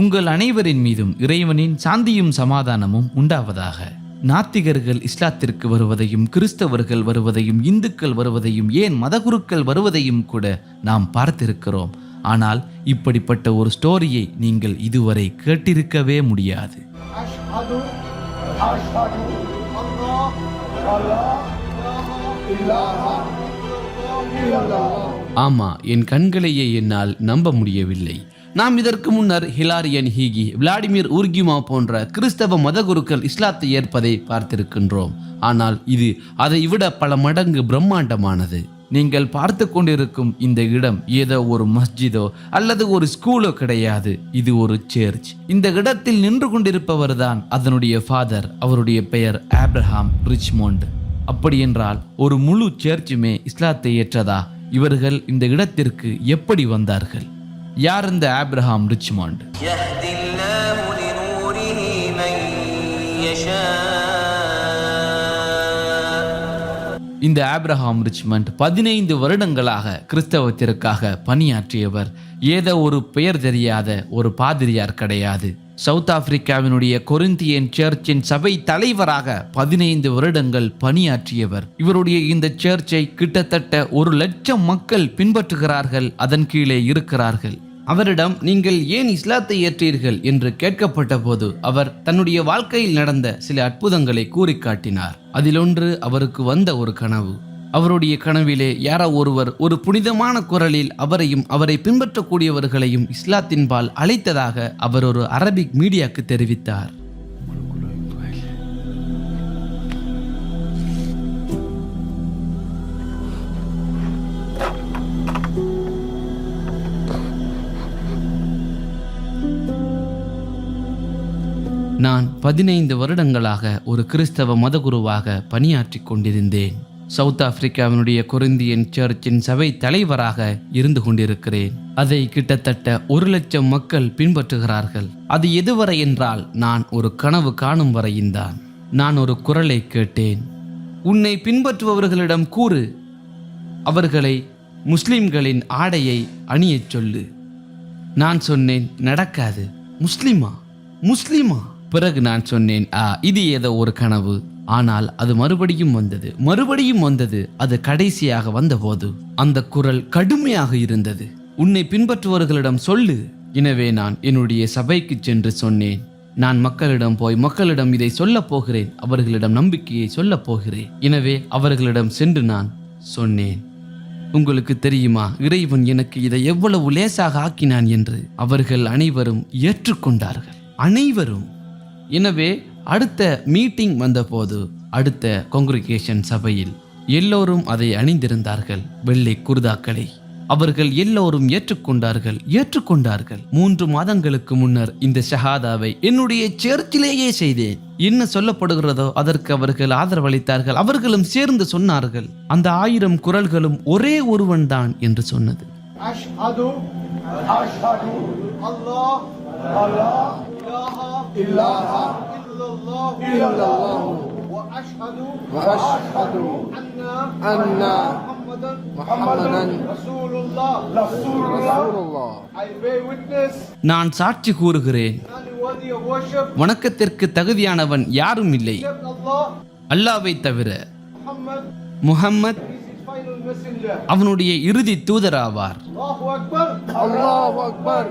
உங்கள் அனைவரின் மீதும் இறைவனின் சாந்தியும் சமாதானமும் உண்டாவதாக. நாத்திகர்கள் இஸ்லாத்திற்கு வருவதையும் கிறிஸ்தவர்கள் வருவதையும் இந்துக்கள் வருவதையும் ஏன் மதகுருக்கள் வருவதையும் கூட நாம் பார்த்திருக்கிறோம். ஆனால் இப்படிப்பட்ட ஒரு ஸ்டோரியை நீங்கள் இதுவரை கேட்டிருக்கவே முடியாது. ஆமா என் கண்களையே என்னால் நம்ப முடியவில்லை. நாம் இதற்கு முன்னர் ஹிலாரியன் ஹீகி விளாடிமிர் உர்கிமா போன்ற கிறிஸ்தவ மதகுருக்கள் இஸ்லாத்தை ஏற்பதை பார்த்திருக்கின்றோம். ஆனால் இது அதை விட பல மடங்கு பிரம்மாண்டமானது. நீங்கள் பார்த்து கொண்டிருக்கும் இந்த இடம் ஏதோ ஒரு மஸ்ஜிதோ அல்லது ஒரு ஸ்கூலோ கிடையாது. இது ஒரு சர்ச் இந்த இடத்தில் நின்று கொண்டிருப்பவர் தான் அதனுடைய ஃபாதர் அவருடைய பெயர் ஆப்ரஹாம் ரிச்மோண்ட். அப்படி என்றால் ஒரு முழு சர்ச்சுமே இஸ்லாத்தை ஏற்றதா? இவர்கள் இந்த இடத்திற்கு எப்படி வந்தார்கள்? யார் இந்த ஆப்ரஹாம் ரிச்மாண்ட்? இந்த ஆப்ரஹாம் ரிச்மண்ட் பதினைந்து வருடங்களாக கிறிஸ்தவத்திற்காக பணியாற்றியவர். ஏதோ ஒரு பெயர் தெரியாத ஒரு பாதிரியார் கிடையாது. சவுத் ஆப்பிரிக்காவினுடைய கொரிந்தியன் சர்ச்சின் சபை தலைவராக பதினைந்து வருடங்கள் பணியாற்றியவர். இவருடைய இந்த சர்ச்சை கிட்டத்தட்ட ஒரு லட்சம் மக்கள் பின்பற்றுகிறார்கள் அதன் கீழே இருக்கிறார்கள். அவரிடம் நீங்கள் ஏன் இஸ்லாத்தை ஏற்றீர்கள்? என்று கேட்கப்பட்ட போது அவர் தன்னுடைய வாழ்க்கையில் நடந்த சில அற்புதங்களை கூறி காட்டினார். அதிலொன்று அவருக்கு வந்த ஒரு கனவு. அவருடைய கனவிலே யாரோ ஒருவர் ஒரு புனிதமான குரலில் அவரையும் அவரை பின்பற்றக்கூடியவர்களையும் இஸ்லாத்தின்பால் அழைத்ததாக அவர் ஒரு அரபிக் மீடியாக்கு தெரிவித்தார். நான் பதினைந்து வருடங்களாக ஒரு கிறிஸ்தவ மதகுருவாக பணியாற்றி கொண்டிருந்தேன். சவுத் ஆப்பிரிக்காவினுடைய கொரிந்தியன் சர்ச்சின் சபை தலைவராக இருந்து கொண்டிருக்கிறேன். அதை கிட்டத்தட்ட ஒரு லட்சம் மக்கள் பின்பற்றுகிறார்கள். அது எதுவரை என்றால் நான் ஒரு கனவு காணும் வரையின்தான் நான் ஒரு குரலை கேட்டேன். உன்னை பின்பற்றுபவர்களிடம் கூறு. அவர்களை முஸ்லிம்களின் ஆடையை அணியச் சொல்லு. நான் சொன்னேன் நடக்காது. முஸ்லிமா? முஸ்லிமா? பிறகு நான் சொன்னேன் ஆ இது ஏதோ ஒரு கனவு. ஆனால் அது மறுபடியும் வந்தது. மறுபடியும் வந்தது அது கடைசியாக வந்தபோது அந்த குரல் கடுமையாக இருந்தது. உன்னை பின்பற்றுவர்களிடம் சொல்லு. எனவே நான் என்னுடைய சபைக்கு சென்று சொன்னேன். நான் மக்களிடம் போய் மக்களிடம் இதை சொல்லப் போகிறேன். அவர்களிடம் நம்பிக்கையை சொல்லப் போகிறேன். எனவே அவர்களிடம் சென்று நான் சொன்னேன். உங்களுக்கு தெரியுமா? இறைவன் எனக்கு இதை எவ்வளவு லேசாக ஆக்கினான் என்று அவர்கள் அனைவரும் ஏற்றுக்கொண்டார்கள். அனைவரும் எனவே அடுத்த மீட்டிங் வந்தபோது அடுத்த காங்கிரிகேஷன் சபையில் எல்லோரும் அதை அணிந்திருந்தார்கள். வெள்ளை குர்தாக்களை அவர்கள் எல்லோரும் ஏற்றுக்கொண்டார்கள் ஏற்றுக்கொண்டார்கள். மூன்று மாதங்களுக்கு முன்னர் இந்த ஷஹாதாவை என்னுடைய சேர்ச்சிலேயே செய்தேன். என்ன சொல்லப்படுகிறதோ அதற்கு அவர்கள் ஆதரவளித்தார்கள் அவர்களும் சேர்ந்து சொன்னார்கள் அந்த ஆயிரம் குரல்களும் ஒரே ஒருவன் தான் என்று சொன்னது. அல்லாஹ். الله ولا إله إلا الله إلا الله وأشهد وأشهد أن أن محمدا محمدا رسول الله رسول الله I bear witness நான் சாட்சி கூறுகிறேன் none worthy of worship வணக்கத்திற்கு தகுதியானவன் யாரும் இல்லை except Allah அல்லாவை தவிர Muhammad Muhammad is his final messenger அவனுடைய இறுதி தூதராவார் Allahu Akbar Allahu Akbar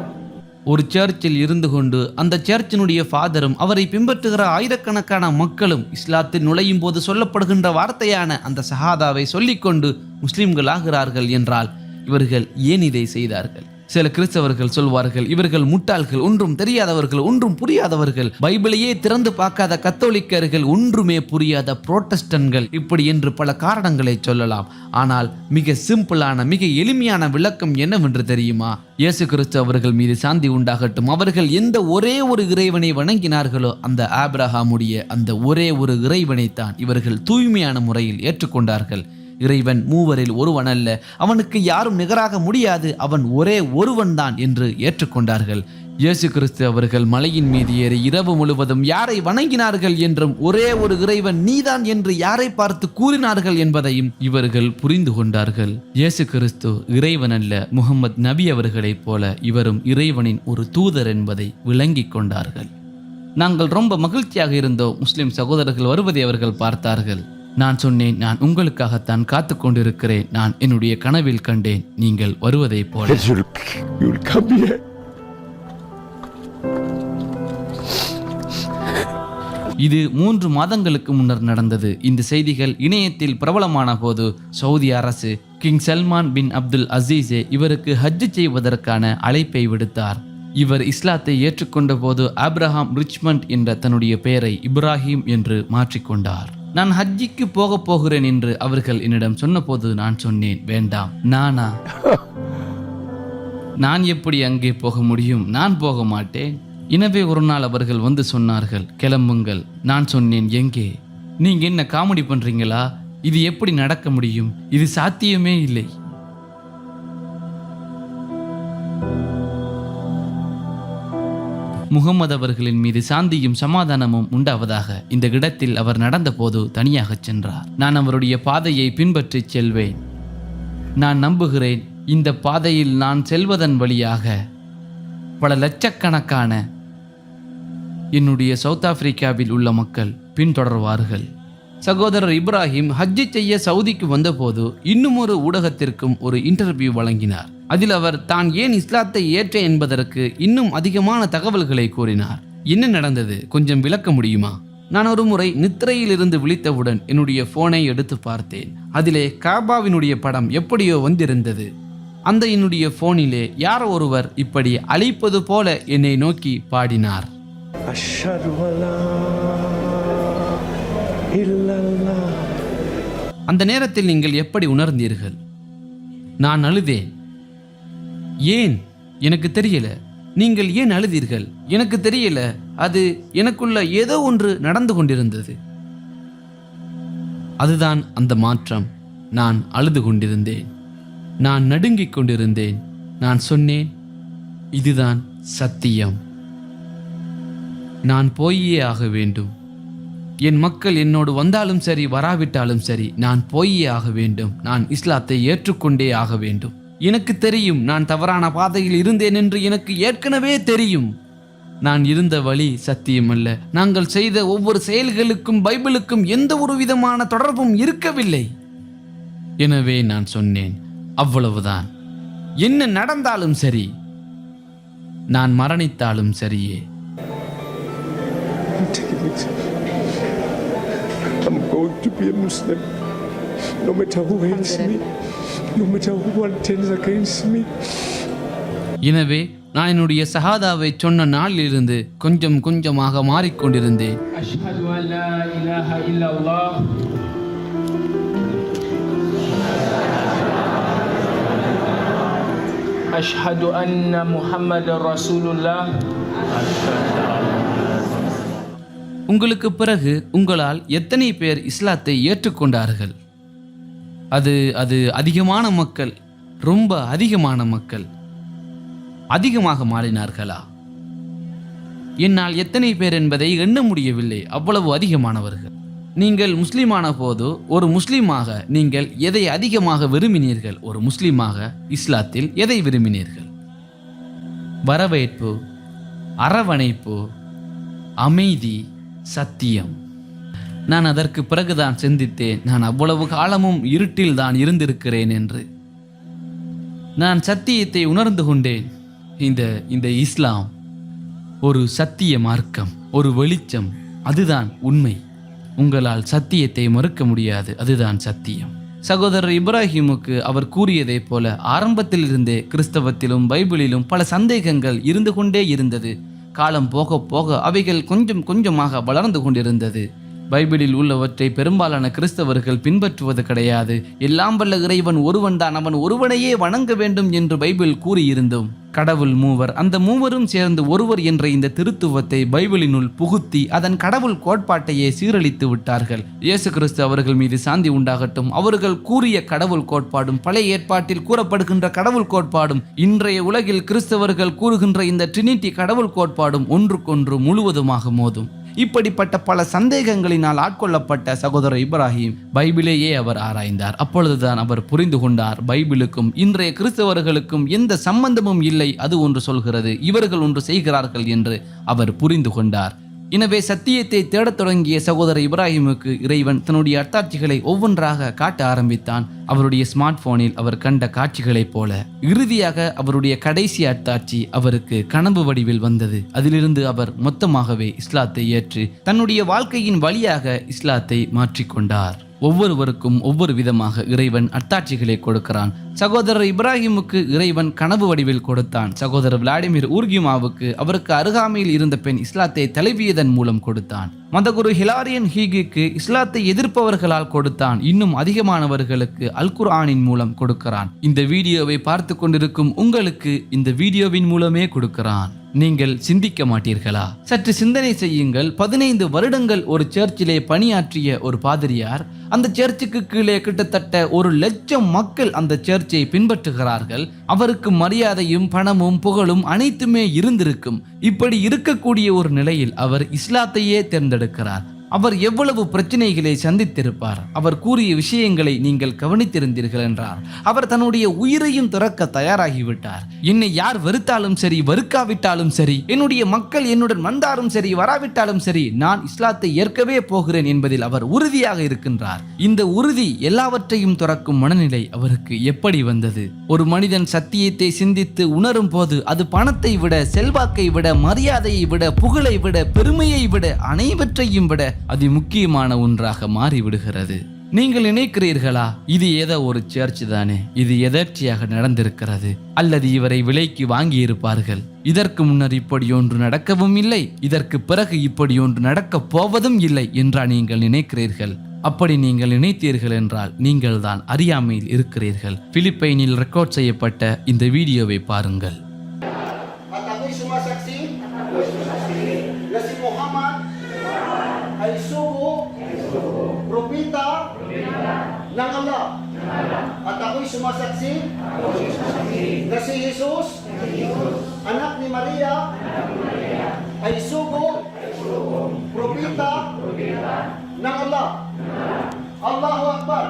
ஒரு சர்ச்சில் இருந்து கொண்டு அந்த சர்ச்சினுடைய ஃபாதரும் அவரை பின்பற்றுகிற ஆயிரக்கணக்கான மக்களும் இஸ்லாத்தில் நுழையும் போது சொல்லப்படுகின்ற வார்த்தையான அந்த சஹாதாவை சொல்லிக்கொண்டு முஸ்லிம்கள் ஆகிறார்கள் என்றால் இவர்கள் ஏன் இதை செய்தார்கள்? சில கிறிஸ்தவர்கள் சொல்வார்கள் இவர்கள் முட்டாள்கள் ஒன்றும் தெரியாதவர்கள் ஒன்றும் புரியாதவர்கள். பைபிளையே திறந்து பார்க்காத கத்தோலிக்கர்கள் ஒன்றுமே புரியாத புரோட்டஸ்டன்கள். இப்படி என்று பல காரணங்களை சொல்லலாம். ஆனால் மிக சிம்பிளான மிக எளிமையான விளக்கம் என்னவென்று தெரியுமா? இயேசு கிறிஸ்து அவர்கள் மீது சாந்தி உண்டாகட்டும். அவர்கள் எந்த ஒரே ஒரு இறைவனை வணங்கினார்களோ அந்த ஆப்ரஹாமுடைய அந்த ஒரே ஒரு இறைவனைத்தான் இவர்கள் தூய்மையான முறையில் ஏற்றுக்கொண்டார்கள். இறைவன் மூவரில் ஒருவன் அல்ல. அவனுக்கு யாரும் நிகராக முடியாது. அவன் ஒரே ஒருவன்தான் என்று ஏற்றுக்கொண்டார்கள். இயேசு கிறிஸ்து அவர்கள் மலையின் மீது ஏறி இரவு முழுவதும் யாரை வணங்கினார்கள் என்றும் ஒரே ஒரு இறைவன் நீதான் என்று யாரை பார்த்து கூறினார்கள் என்பதையும் இவர்கள் புரிந்து கொண்டார்கள். இயேசு கிறிஸ்து இறைவன் அல்ல முகமது நபி அவர்களைப் போல இவரும் இறைவனின் ஒரு தூதர் என்பதை விளங்கிக் கொண்டார்கள். நாங்கள் ரொம்ப மகிழ்ச்சியாக இருந்தோம். முஸ்லிம் சகோதரர்கள் வருவதை அவர்கள் பார்த்தார்கள். நான் சொன்னேன் நான் உங்களுக்காகத்தான் காத்து கொண்டிருக்கிறேன். நான் என்னுடைய கனவில் கண்டேன் நீங்கள் வருவதைப் போல. இது மூன்று மாதங்களுக்கு முன்னர் நடந்தது. இந்த செய்திகள் இணையத்தில் பிரபலமான போது சவுதி அரசு கிங் சல்மான் பின் அப்துல் அசீஸே இவருக்கு ஹஜ்ஜு செய்வதற்கான அழைப்பை விடுத்தார். இவர் இஸ்லாத்தை ஏற்றுக்கொண்ட போது ஆப்ரஹாம் ரிச்மண்ட் என்ற தன்னுடைய பெயரை இப்ராஹிம் என்று மாற்றிக்கொண்டார். நான் ஹஜ்ஜிக்கு போக போகிறேன் என்று அவர்கள் என்னிடம் சொன்னபோது நான் சொன்னேன் வேண்டாம் நானா? நான் எப்படி அங்கே போக முடியும்? நான் போக மாட்டேன். எனவே ஒரு நாள் அவர்கள் வந்து சொன்னார்கள் கிளம்புங்கள் நான் சொன்னேன் எங்கே? நீங்க என்ன காமெடி பண்றீங்களா? இது எப்படி நடக்க முடியும்? இது சாத்தியமே இல்லை. முகமது அவர்களின் மீது சாந்தியும் சமாதானமும் உண்டாவதாக இந்த இடத்தில் அவர் நடந்தபோது தனியாகச் சென்றார். நான் அவருடைய பாதையை பின்பற்றிச் செல்வேன். நான் நம்புகிறேன் இந்த பாதையில் நான் செல்வதன் வழியாக பல லட்சக்கணக்கான என்னுடைய சவுத் ஆப்பிரிக்காவில் உள்ள மக்கள் பின்தொடர்வார்கள். சகோதரர் இப்ராஹிம் ஹஜ்ஜி செய்ய சவுதிக்கு வந்தபோது இன்னும் ஒரு ஊடகத்திற்கும் ஒரு இன்டர்வியூ வழங்கினார். அதில் அவர் தான் ஏன் இஸ்லாத்தை ஏற்ற என்பதற்கு இன்னும் அதிகமான தகவல்களை கூறினார். என்ன நடந்தது? கொஞ்சம் விளக்க முடியுமா? நான் ஒரு முறை நித்திரையிலிருந்து விழித்தவுடன் என்னுடைய போனை எடுத்து பார்த்தேன். அதிலே காபாவினுடைய படம் எப்படியோ வந்திருந்தது. அந்த என்னுடைய போனிலே யாரோ ஒருவர் இப்படி அழிப்பது போல என்னை நோக்கி பாடினார். அந்த நேரத்தில் நீங்கள் எப்படி உணர்ந்தீர்கள்? நான் அழுதேன். ஏன்? எனக்கு தெரியல. நீங்கள் ஏன் அழுதீர்கள்? எனக்கு தெரியல. அது எனக்குள்ள ஏதோ ஒன்று நடந்து கொண்டிருந்தது. அதுதான் அந்த மாற்றம். நான் அழுது கொண்டிருந்தேன். நான் நடுங்கிக் கொண்டிருந்தேன். நான் சொன்னேன் இதுதான் சத்தியம். நான் போயே ஆக வேண்டும். என் மக்கள் என்னோடு வந்தாலும் சரி வராவிட்டாலும் சரி நான் போயே ஆக வேண்டும். நான் இஸ்லாத்தை ஏற்றுக்கொண்டே ஆக வேண்டும். எனக்கு தெரியும் நான் தவறான பாதையில் இருந்தேன் என்று எனக்கு ஏற்கனவே தெரியும். நான் இருந்த வழி சத்தியம் அல்ல. நாங்கள் செய்த ஒவ்வொரு செயல்களுக்கும் பைபிளுக்கும் எந்த ஒரு விதமான தொடர்பும் இருக்கவில்லை. எனவே நான் சொன்னேன் அவ்வளவுதான். என்ன நடந்தாலும் சரி நான் மரணித்தாலும் சரியே. going to be a Muslim, no matter who hates me, no matter who turns against me. எனவே நான் என்னுடைய சஹாதாவை சொன்ன நாளிலிருந்து கொஞ்சம் கொஞ்சமாக மாறிக்கொண்டிருந்தேன். அஷ்ஹது அன்ன முஹம்மது ரசூலுல்லாஹ். உங்களுக்கு பிறகு உங்களால் எத்தனை பேர் இஸ்லாத்தை ஏற்றுக்கொண்டார்கள்? அது அது அதிகமான மக்கள் ரொம்ப அதிகமான மக்கள் அதிகமாக மாறினார்களா? என்னால் எத்தனை பேர் என்பதை எண்ண முடியவில்லை அவ்வளவு அதிகமானவர்கள். நீங்கள் முஸ்லீமான போது ஒரு முஸ்லீமாக நீங்கள் எதை அதிகமாக விரும்பினீர்கள்? ஒரு முஸ்லீமாக இஸ்லாத்தில் எதை விரும்பினீர்கள்? வரவேற்பு அரவணைப்பு அமைதி சத்தியம். நான் அதற்கு பிறகுதான் சிந்தித்தேன். நான் அவ்வளவு காலமும் இருட்டில் தான் இருந்திருக்கிறேன் என்று. நான் சத்தியத்தை உணர்ந்து கொண்டேன். இந்த இந்த இஸ்லாம் ஒரு சத்திய மார்க்கம் ஒரு வெளிச்சம். அதுதான் உண்மை. உங்களால் சத்தியத்தை மறுக்க முடியாது. அதுதான் சத்தியம். சகோதரர் இப்ராஹிமுக்கு அவர் கூறியதைப் போல ஆரம்பத்தில் இருந்தே கிறிஸ்தவத்திலும் பைபிளிலும் பல சந்தேகங்கள் இருந்து கொண்டே இருந்தது. காலம் போக போக அவைகள் கொஞ்சம் கொஞ்சமாக வளர்ந்து கொண்டிருந்தது. பைபிளில் உள்ளவற்றை பெரும்பாலான கிறிஸ்தவர்கள் பின்பற்றுவது கிடையாது. எல்லாம் வல்ல இறைவன் ஒருவன்தான் அவன் ஒருவனையே வணங்க வேண்டும் என்று பைபிள் கூறியிருந்தோம். கடவுள் மூவர் அந்த மூவரும் சேர்ந்து ஒருவர் என்ற இந்த திருத்துவத்தை பைபிளினுள் புகுத்தி அதன் கடவுள் கோட்பாட்டையே சீரழித்து விட்டார்கள். இயேசு கிறிஸ்து அவர்கள் மீது சாந்தி உண்டாகட்டும். அவர்கள் கூறிய கடவுள் கோட்பாடும் பழைய ஏற்பாட்டில் கூறப்படுகின்ற கடவுள் கோட்பாடும் இன்றைய உலகில் கிறிஸ்தவர்கள் கூறுகின்ற இந்த ட்ரினிட்டி கடவுள் கோட்பாடும் ஒன்றுக்கொன்று முழுவதுமாக மோதும். இப்படிப்பட்ட பல சந்தேகங்களினால் ஆட்கொள்ளப்பட்ட சகோதரர் இப்ராஹிம் பைபிளையே அவர் ஆராய்ந்தார். அப்பொழுதுதான் அவர் புரிந்து கொண்டார் பைபிளுக்கும் இன்றைய கிறிஸ்தவர்களுக்கும் எந்த சம்பந்தமும் இல்லை அது ஒன்று சொல்கிறது இவர்கள் ஒன்று செய்கிறார்கள் என்று அவர் புரிந்து கொண்டார். எனவே சத்தியத்தை தேடத் தொடங்கிய சகோதரர் இப்ராஹிமுக்கு இறைவன் தன்னுடைய அத்தாட்சிகளை ஒவ்வொன்றாக காட்ட ஆரம்பித்தான். அவருடைய ஸ்மார்ட் போனில் அவர் கண்ட காட்சிகளைப் போல இறுதியாக அவருடைய கடைசி அத்தாட்சி அவருக்கு கனவு வடிவில் வந்தது. அதிலிருந்து அவர் மொத்தமாகவே இஸ்லாத்தை ஏற்று தன்னுடைய வாழ்க்கையின் வழியாக இஸ்லாத்தை மாற்றிக்கொண்டார். ஒவ்வொருவருக்கும் ஒவ்வொரு விதமாக இறைவன் அத்தாட்சிகளை கொடுக்கிறான். சகோதரர் இப்ராஹிமுக்கு இறைவன் கனவு வடிவில் கொடுத்தான். சகோதரர் விளாடிமிர் ஊர்கிமாவுக்கு அவருக்கு அருகாமையில் இருந்த பெண் இஸ்லாத்தை தழுவியதன் மூலம் கொடுத்தான். மதகுரு ஹிலாரியன் ஹீகிக்கு இஸ்லாத்தை எதிர்ப்பவர்களால் கொடுத்தான். இன்னும் அதிகமானவர்களுக்கு அல் குர்ஆனின் மூலம் கொடுக்கிறான். இந்த வீடியோவை பார்த்து கொண்டிருக்கும் உங்களுக்கு இந்த வீடியோவின் மூலமே கொடுக்கிறான். நீங்கள் சிந்திக்க மாட்டீர்களா? சற்று சிந்தனை செய்யுங்கள். பதினைந்து வருடங்கள் ஒரு சர்ச்சிலே பணியாற்றிய ஒரு பாதிரியார் அந்த சர்ச்சுக்கு கீழே கிட்டத்தட்ட ஒரு லட்சம் மக்கள் அந்த சர்ச்சை பின்பற்றுகிறார்கள். அவருக்கு மரியாதையும் பணமும் புகழும் அனைத்துமே இருந்திருக்கும். இப்படி இருக்கக்கூடிய ஒரு நிலையில் அவர் இஸ்லாத்தையே தேர்ந்தெடுக்கிறார். அவர் எவ்வளவு பிரச்சனைகளை சந்தித்திருப்பார்? அவர் கூறிய விஷயங்களை நீங்கள் கவனித்திருந்தீர்கள் என்றார். அவர் தன்னுடைய உயிரையும் துறக்க தயாராகிவிட்டார். என்னை யார் வெறுத்தாலும் சரி வெறுக்காவிட்டாலும் சரி என்னுடைய மக்கள் என்னுடன் வந்தாலும் சரி வராவிட்டாலும் சரி நான் இஸ்லாத்தை ஏற்கவே போகிறேன் என்பதில் அவர் உறுதியாக இருக்கின்றார். இந்த உறுதி எல்லாவற்றையும் துறக்கும் மனநிலை அவருக்கு எப்படி வந்தது? ஒரு மனிதன் சத்தியத்தை சிந்தித்து உணரும் போது அது பணத்தை விட செல்வாக்கை விட மரியாதையை விட புகழை விட பெருமையை விட அனைவற்றையும் விட அதி முக்கியமான ஒன்றாக மாறிவிடுகிறது. நீங்கள் நினைக்கிறீர்களா இது ஏதோ ஒரு சர்ச் தானே இது எதர்ச்சியாக நடந்திருக்கிறது அல்லது இவரை விலைக்கு வாங்கி இருப்பார்கள் இதற்கு முன்னர் இப்படி ஒன்று நடக்கவும் இல்லை இதற்கு பிறகு இப்படி ஒன்று நடக்கப் போவதும் இல்லை என்றா நீங்கள் நினைக்கிறீர்கள். அப்படி நீங்கள் நினைத்தீர்கள் என்றால் நீங்கள் தான் அறியாமையில் இருக்கிறீர்கள். பிலிப்பைனில் ரெக்கார்ட் செய்யப்பட்ட இந்த வீடியோவை பாருங்கள். Ng Allah. At ako'y sumasaksi. Na si Jesus, anak ni Maria, ay sugo, propita. Ng Allah. Allahu Akbar.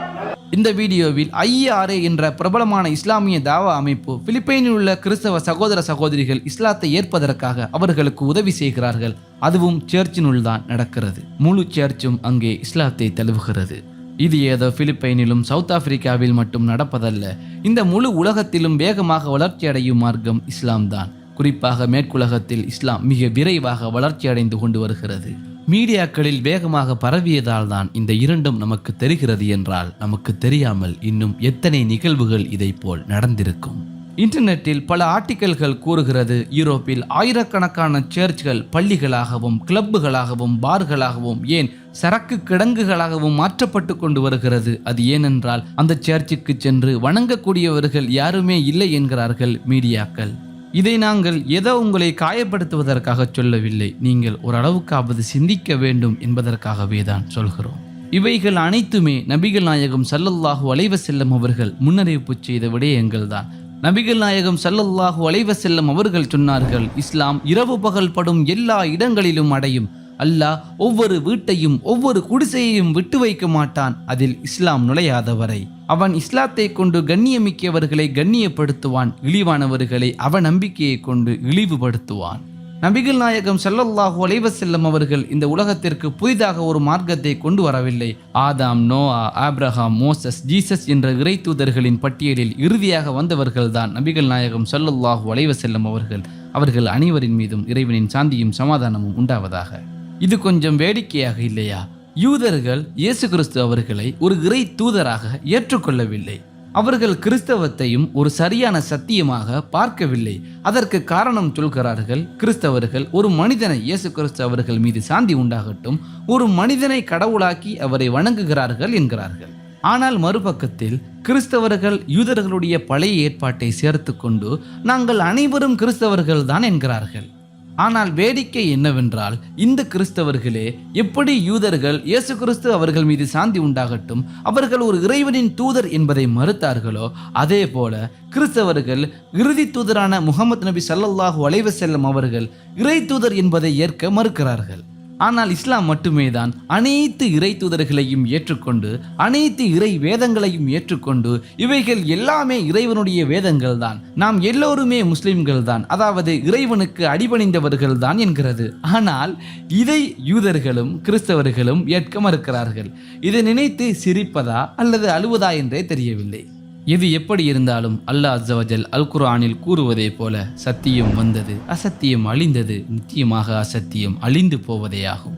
இந்த வீடியோவில் ஐஆர்ஏ என்ற பிரபலமான இஸ்லாமிய தாவா அமைப்பு பிலிப்பைனில் உள்ள கிறிஸ்தவ சகோதர சகோதரிகள் இஸ்லாத்தை ஏற்பதற்காக அவர்களுக்கு உதவி செய்கிறார்கள். அதுவும் சர்ச்சினுள் தான் நடக்கிறது. முழு சர்ச்சும் அங்கே இஸ்லாத்தை தழுவுகிறது. இது ஏதோ பிலிப்பைனிலும் சவுத் ஆப்பிரிக்காவில் மட்டும் நடப்பதல்ல. இந்த முழு உலகத்திலும் வேகமாக வளர்ச்சியடையும் மார்க்கம் இஸ்லாம் தான் குறிப்பாக மேற்குலகத்தில் இஸ்லாம் மிக விரைவாக வளர்ச்சியடைந்து கொண்டு வருகிறது. மீடியாக்களில் வேகமாக பரவியதால் தான் இந்த இரண்டும் நமக்கு தெரிகிறது என்றால் நமக்கு தெரியாமல் இன்னும் எத்தனை நிகழ்வுகள் இதை போல் நடந்திருக்கும்? இன்டர்நெட்டில் பல ஆர்டிக்கல்கள் கூறுகிறது யூரோப்பில் ஆயிரக்கணக்கான சர்ச்கள் பள்ளிகளாகவும் கிளப்புகளாகவும் பார்களாகவும் ஏன் சரக்கு கிடங்குகளாகவும் மாற்றப்பட்டு கொண்டு வருகிறது. அது ஏனென்றால் அந்த சர்ச்சுக்கு சென்று வணங்கக்கூடியவர்கள் யாருமே இல்லை என்கிறார்கள் மீடியாக்கள். இதை நாங்கள் ஏதோ உங்களை காயப்படுத்துவதற்காக சொல்லவில்லை. நீங்கள் ஓரளவுக்காவது சிந்திக்க வேண்டும் என்பதற்காகவே தான் சொல்கிறோம். இவைகள் அனைத்துமே நபிகள் நாயகம் சல்லல்லாஹு அலைவ செல்லம் அவர்கள் முன்னறிவிப்பு செய்த விடயங்கள் தான். நபிகள் நாயகம் சல்லல்லாஹு அலைவ செல்லம் அவர்கள் சொன்னார்கள் இஸ்லாம் இரவு பகல் படும் எல்லா இடங்களிலும் அடையும். அல்லாஹ் ஒவ்வொரு வீட்டையும் ஒவ்வொரு குடிசையையும் விட்டு வைக்க மாட்டான். அதில் இஸ்லாம் நுழையாதவரை. அவன் இஸ்லாத்தை கொண்டு கண்ணியமிக்கவர்களை கண்ணியப்படுத்துவான். இழிவானவர்களை அவநம்பிக்கையை கொண்டு இழிவுபடுத்துவான். நபிகள் நாயகம் செல்லல்லாஹு அலைவசல்லம் அவர்கள் இந்த உலகத்திற்கு புதிதாக ஒரு மார்க்கத்தை கொண்டு வரவில்லை. Adam Noah Abraham Moses Jesus என்ற இறை தூதர்களின் பட்டியலில் இறுதியாக வந்தவர்கள்தான் நபிகள் நாயகம் செல்லல்லாஹு அலைவசல்லம் அவர்கள். அவர்கள் அனைவரின் மீதும் இறைவனின் சாந்தியும் சமாதானமும் உண்டாவதாக. இது கொஞ்சம் வேடிக்கையாக இல்லையா? யூதர்கள் இயேசு கிறிஸ்து அவர்களை ஒரு இறை தூதராக ஏற்றுக்கொள்ளவில்லை. அவர்கள் கிறிஸ்தவத்தையும் ஒரு சரியான சத்தியமாக பார்க்கவில்லை. அதற்கு காரணம் சொல்கிறார்கள் கிறிஸ்தவர்கள் ஒரு மனிதனை இயேசு கிறிஸ்து அவர்கள் மீது சாந்தி உண்டாகட்டும் ஒரு மனிதனை கடவுளாக்கி அவரை வணங்குகிறார்கள் என்கிறார்கள். ஆனால் மறுபக்கத்தில் கிறிஸ்தவர்கள் யூதர்களுடைய பழைய ஏற்பாட்டை சேர்த்து கொண்டு நாங்கள் அனைவரும் கிறிஸ்தவர்கள் தான் என்கிறார்கள். ஆனால் வேடிக்கை என்னவென்றால் இந்த கிறிஸ்தவர்களே எப்படி யூதர்கள் இயேசு கிறிஸ்து அவர்கள் மீது சாந்தி உண்டாகட்டும் அவர்கள் ஒரு இறைவனின் தூதர் என்பதை மறுத்தார்களோ அதே போல கிறிஸ்தவர்கள் இறுதி தூதரான முகமது நபி சல்லல்லாஹு அலைவசல்லம் அவர்கள் இறை தூதர் என்பதை ஏற்க மறுக்கிறார்கள். ஆனால் இஸ்லாம் மட்டுமே தான் அனைத்து இறை தூதர்களையும் ஏற்றுக்கொண்டு அனைத்து இறை வேதங்களையும் ஏற்றுக்கொண்டு இவைகள் எல்லாமே இறைவனுடைய வேதங்கள் தான் நாம் எல்லோருமே முஸ்லிம்கள் தான் அதாவது இறைவனுக்கு அடிபணிந்தவர்கள் தான் என்கிறது. ஆனால் இதை யூதர்களும் கிறிஸ்தவர்களும் ஏற்க மறுக்கிறார்கள். இதை நினைத்து சிரிப்பதா அல்லது அழுவதா என்றே தெரியவில்லை. எது எப்படி இருந்தாலும் அல்லாஹ் அஸ்ஸவஜல் அல் குரானில் கூறுவதே போல சத்தியம் வந்தது. அசத்தியம் அழிந்தது. நிச்சயமாக அசத்தியம் அழிந்து போவதேயாகும்.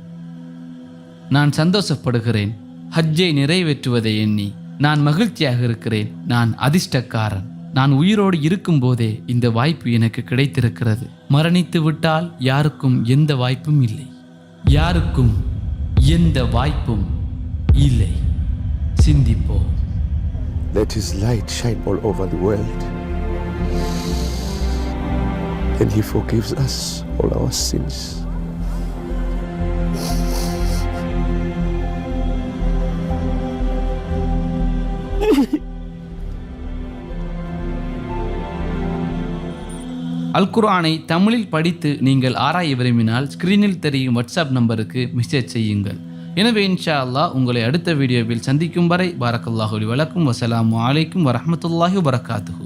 நான் சந்தோஷப்படுகிறேன். ஹஜ்ஜை நிறைவேற்றுவதை எண்ணி நான் மகிழ்ச்சியாக இருக்கிறேன். நான் அதிர்ஷ்டக்காரன். நான் உயிரோடு இருக்கும்போதே இந்த வாய்ப்பு எனக்கு கிடைத்திருக்கிறது. மரணித்து விட்டால் யாருக்கும் எந்த வாய்ப்பும் இல்லை. யாருக்கும் எந்த வாய்ப்பும் இல்லை. சிந்திப்போம். Let His light shine all over the world. And He forgives us all our sins. அல்குரானை தமிழில் படித்து நீங்கள் ஆராய விரும்பினால் ஸ்கிரீனில் தெரியும் வாட்ஸ்அப் நம்பருக்கு மெசேஜ் செய்யுங்கள் எனவே இன்ஷா அல்லாஹ் உங்களை அடுத்த வீடியோவில் சந்திக்கும் வரை பாரக்கல்லாஹுலி வலக்கும் வசலாம் வலைக்கும் வரமத்துல்லாஹி வரகாத்துஹூ